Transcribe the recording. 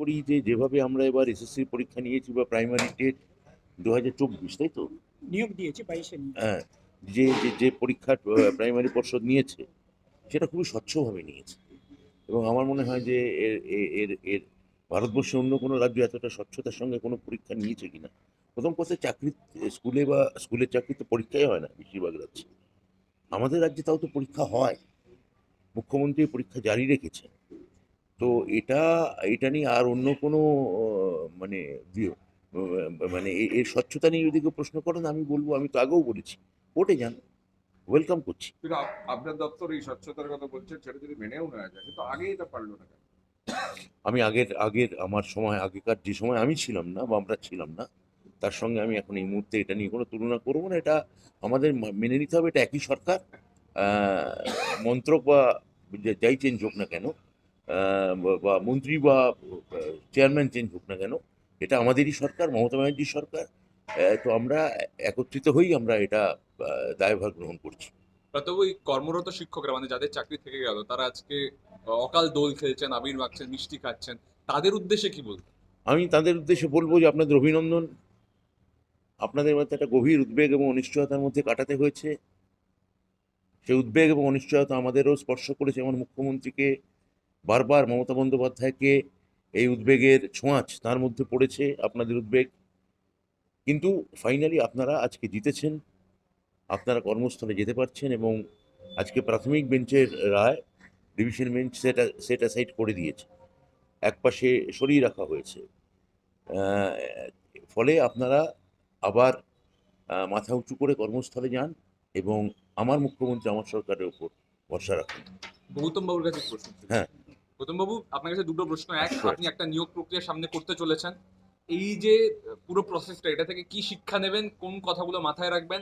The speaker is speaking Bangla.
করি যে যেভাবে আমরা এবার এসএসসি পরীক্ষা নিয়েছি বা প্রাইমারি টেট দু হাজার চব্বিশ তাই তো? নিয়োগ দিয়েছি বাইশে হ্যাঁ যে যে যে পরীক্ষা প্রাইমারি পর্ষদ নিয়েছে সেটা খুবই স্বচ্ছভাবে নিয়েছে। এবং আমার মনে হয় যে এর এর এর ভারতবর্ষে অন্য কোনো রাজ্য এতটা স্বচ্ছতার সঙ্গে কোনো পরীক্ষা নিয়েছে কিনা? প্রথম কথা চাকরি স্কুলে বা স্কুলের চাকরি তো পরীক্ষাই হয় না বেশিরভাগ রাজ্যে। আমাদের রাজ্যে তাও তো পরীক্ষা হয়। মুখ্যমন্ত্রী পরীক্ষা জারি রেখেছেন। তো এটা এটা নিয়ে আর অন্য কোনো মানে মানে এর স্বচ্ছতা নিয়ে যদি কেউ প্রশ্ন করেন আমি বলব আমি তো আগেও বলেছি। কোর্টে যান ওয়েলকাম করছি। আপনার দপ্তর এই স্বচ্ছতার কথা বলছেন সেটা যদি মেনেও নেওয়া যায় কিন্তু আগে এটা পারল না আমি আগের আগের আমার সময় আগেকার যে সময় আমি ছিলাম না বা আমরা ছিলাম না তার সঙ্গে আমি এখন এই মুহূর্তে এটা নিয়ে কোনো তুলনা করব না এটা আমাদের মেনে নিতে হবে এটা একই সরকার মন্ত্রক বা যাই চেঞ্জ হোক না কেন বা- মন্ত্রী বা চেয়ারম্যান চেঞ্জ হোক না কেন এটা আমাদেরই সরকার মমতা ব্যানার্জির সরকার। তো আমরা একত্রিত হয়েই আমরা এটা দায়ভার গ্রহণ করছি। তবে ওই কর্মরত শিক্ষকরা মানে যাদের চাকরি থেকে গেল তারা আজকে অকাল দোল খেলছেন আবির মাখছেন মিষ্টি খাচ্ছেন তাদের উদ্দেশ্যে কি বলবেন আমি তাদের উদ্দেশ্যে বলব যে আপনাদের অভিনন্দন। আপনাদের মধ্যে একটা গভীর উদ্বেগ এবং অনিশ্চয়তার মধ্যে কাটাতে হয়েছে। সেই উদ্বেগ এবং অনিশ্চয়তা আমাদেরও স্পর্শ করেছে। আমার মুখ্যমন্ত্রীকে বারবার মমতা বন্দ্যোপাধ্যায়কে এই উদ্বেগের ছোঁয়াচ তার মধ্যে পড়েছে আপনাদের উদ্বেগ। কিন্তু ফাইনালি আপনারা আজকে জিতেছেন আপনারা কর্মস্থলে যেতে পারছেন এবং আজকে প্রাথমিক বেঞ্চের রায় ডিভিশন বেঞ্চ সেটা সেট অ্যাসাইড করে দিয়েছে। একপাশে সরিয়ে রাখা হয়েছে। ফলে আপনারা আবার মাথা উঁচু করে কর্মস্থলে যান এবং আমার মুখ্যমন্ত্রী আমার সরকারের উপর ভরসা রাখুন। গৌতম বাবুর কাছে প্রশ্ন হ্যাঁ। গৌতম বাবু আপনার কাছে দুটো প্রশ্ন। এক আপনি একটা নিয়োগ প্রক্রিয়া সামনে করতে চলেছেন। এই যে পুরো প্রসেসটা এটা থেকে কি শিক্ষা নেবেন কোন কথাগুলো মাথায় রাখবেন?